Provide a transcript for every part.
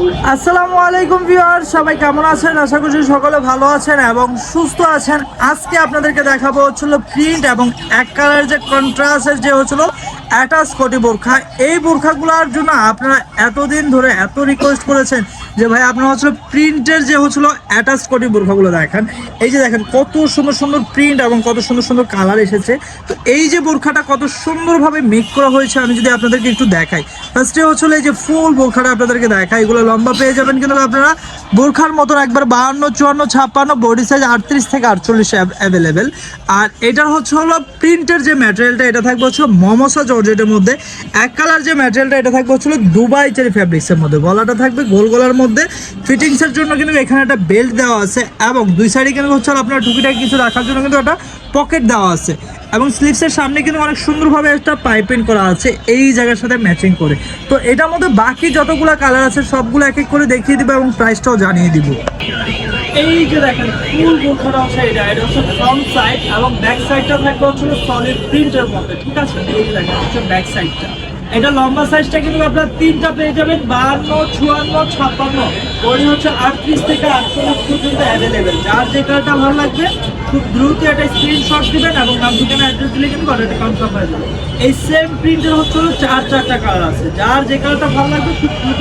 আসসালামু আলাইকুম ভিউয়ার সবাই কেমন আছেন? আশা করছি সকলে ভালো আছেন এবং সুস্থ আছেন। আজকে আপনাদেরকে দেখাবো হচ্ছিল প্রিন্ট এবং এক কালারের যে কন্ট্রাস্টের যে হচ্ছিল অ্যাটাচ কোটি বোরখা। এই বোরখাগুলোর জন্য আপনারা এতদিন ধরে এত রিকোয়েস্ট করেছেন যে ভাই আপনারা হচ্ছিল প্রিন্টের যে হচ্ছিল অ্যাটাচ কোটি বোরখাগুলো দেখেন। এই যে দেখেন কত সুন্দর সুন্দর প্রিন্ট এবং কত সুন্দর সুন্দর কালার এসেছে। তো এই যে বোরখাটা কত সুন্দরভাবে মেক করা হয়েছে, আমি যদি আপনাদেরকে একটু দেখাই। ফার্স্টে হচ্ছিল এই যে ফুল বোরখাটা আপনাদেরকে দেখাই, এগুলো লম্বা পেয়ে যাবেন কিন্তু আপনারা বোরখার মতন একবার বাহান্ন, চুয়ান্ন, ছাপ্পান্ন বডি সাইজ আটত্রিশ থেকে আটচল্লিশ অ্যাভেলেবেল আর এটার হচ্ছে হলো প্রিন্টের যে ম্যাটেরিয়ালটা এটা থাকবে হচ্ছে মমসা জর্জেটের মধ্যে। এক কালার যে ম্যাটেরিয়ালটা এটা থাকবে হচ্ছে দুবাই চেরি ফ্যাব্রিক্সের মধ্যে। গলাটা থাকবে গোল গলার মধ্যে। ফিটিংসের জন্য কিন্তু এখানে একটা বেল্ট দেওয়া আছে এবং দুই সাইডে কিন্তু হচ্ছে আপনার টুকিটাকি কিছু রাখার জন্য কিন্তু একটা পকেট দেওয়া আছে। এবং স্লিভসের সামনে কিন্তু অনেক সুন্দরভাবে একটা পাইপিং করা আছে, এই জায়গার সাথে ম্যাচিং করে। তো এটার মধ্যে বাকি যতগুলো কালার আছে, সবগুলো এক এক করে দেখিয়ে দিব এবং প্রাইসটাও জানিয়ে দিব। এই যে দেখেন ফুল বোরখাটা হচ্ছে এটা এটা হচ্ছে ফ্রন্ট সাইড এবং ব্যাক সাইডটা থাকবে হচ্ছে সলিড প্রিন্টের মধ্যে, ঠিক আছে? এই দেখেন, হচ্ছে ব্যাক সাইডটা এটা লম্বা সাইজটা কিন্তু আপনার তিনটা পেয়ে যাবেন, বাহান্ন, চুয়ান্ন, ছাপ্পান্ন। বডি হচ্ছে আটত্রিশ থেকে আটচল্লিশ পর্যন্ত অ্যাভেলেবেল যার যে কালারটা ভালো লাগবে, খুব দ্রুত একটা স্ক্রিনশট দিবেন এবং নাম ঠিকানা অ্যাড্রেস দিলে কিন্তু অর্ডারটা কনফার্ম হয়ে যাবে। এই সেম প্রিন্টের হচ্ছে হলো চার চারটা কালার আছে। যার যে কালারটা ভালো লাগবে, খুব দ্রুত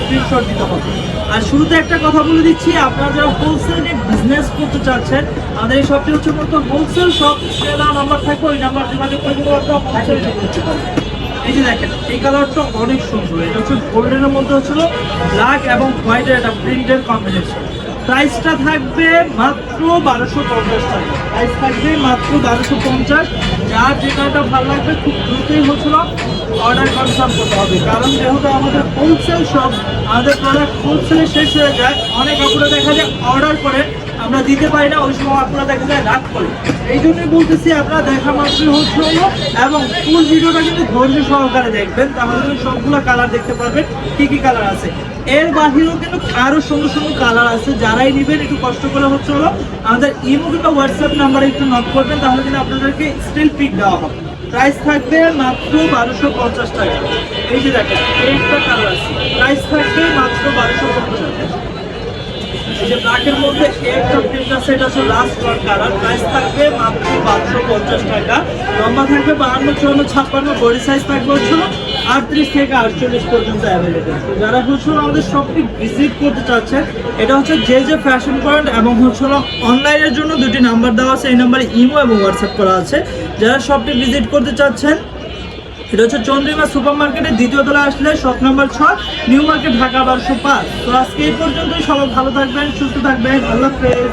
স্ক্রিনশট দিতে হবে। আর শুরুতে একটা কথা বলে দিচ্ছি, আপনারা যারা হোলসেল নিয়ে বিজনেস করতে চাচ্ছেন, আমাদের এই শপটি হচ্ছে মূলত হোলসেল শপ নাম্বার থাকবে, ওই নাম্বার যোগাযোগ করে কিন্তু আপনারা হোলসেল করতে পারবেন। এই যে দেখেন, এই কালারটা অনেক সুন্দর। এটা হচ্ছে গোল্ডেনের মধ্যে হচ্ছিল ব্ল্যাক এবং হোয়াইটের একটা প্রিন্টের কম্বিনেশন প্রাইসটা থাকবে মাত্র বারোশো পঞ্চাশ টাকা। প্রাইস থাকবে মাত্র বারোশো পঞ্চাশ। যার যে কালারটা ভালো লাগবে, খুব দ্রুতই হচ্ছিল অর্ডার কনফার্ম করতে হবে। কারণ যেহেতু আমাদের হোলসেল শপ আমাদের প্রোডাক্ট হোলসেলে শেষ হয়ে যায়, অনেক কাপড়ে দেখা যায় অর্ডার করে আমরা দিতে পারি না, ওই সময় আপনারা দেখা যায় রাগ করে। এই জন্যই বলতেছি, আপনারা দেখা মাত্রই হচ্ছে হলো, এবং ফুল ভিডিওটা কিন্তু ধৈর্য সহকারে দেখবেন। তাহলে কিন্তু সবগুলো কালার দেখতে পারবেন, কি কি কালার আছে। এর বাহিরেও কিন্তু আরও সুন্দর সুন্দর কালার আছে, যারাই নেবেন, একটু কষ্ট করে হচ্ছে হলো আমাদের ইমো কিংবা হোয়াটসঅ্যাপ নাম্বারে একটু নক করবেন, তাহলে কিন্তু আপনাদেরকে স্টিল পিক দেওয়া হবে। প্রাইস থাকবে মাত্র বারোশো পঞ্চাশ টাকা। এই যে দেখেন, এই একটা কালার আছে। প্রাইস থাকবে মাত্র বারোশো যে ব্ল্যাকের মধ্যে প্রিন্ট আছে এটা হচ্ছে লাস্ট ওয়ান কালার প্রাইস মাত্র বারোশো পঞ্চাশ টাকা। লম্বা থাকবে বাহান্ন, চুয়ান্ন, ছাপ্পান্ন, বডি সাইজ থাকবে হচ্ছে আটত্রিশ থেকে আটচল্লিশ পর্যন্ত অ্যাভেলেবেল যারা হচ্ছে আমাদের শপটি ভিজিট করতে চাচ্ছেন, এটা হচ্ছে যে যে ফ্যাশন পয়েন্ট এবং হচ্ছে অনলাইনের জন্য দুটি নাম্বার দেওয়া আছে। এই নাম্বারে ইমো এবং হোয়াটসঅ্যাপ করা আছে। যারা শপটি ভিজিট করতে চাচ্ছেন এটা হচ্ছে চন্দ্রিমা সুপার মার্কেটের দ্বিতীয় তলা আসলে শপ নাম্বার ছয়, নিউ মার্কেট ঢাকা বারোশো পাঁচ। তো আজকে এই পর্যন্তই, সবাই ভালো থাকবেন, সুস্থ থাকবেন, আল্লাহ হাফেজ।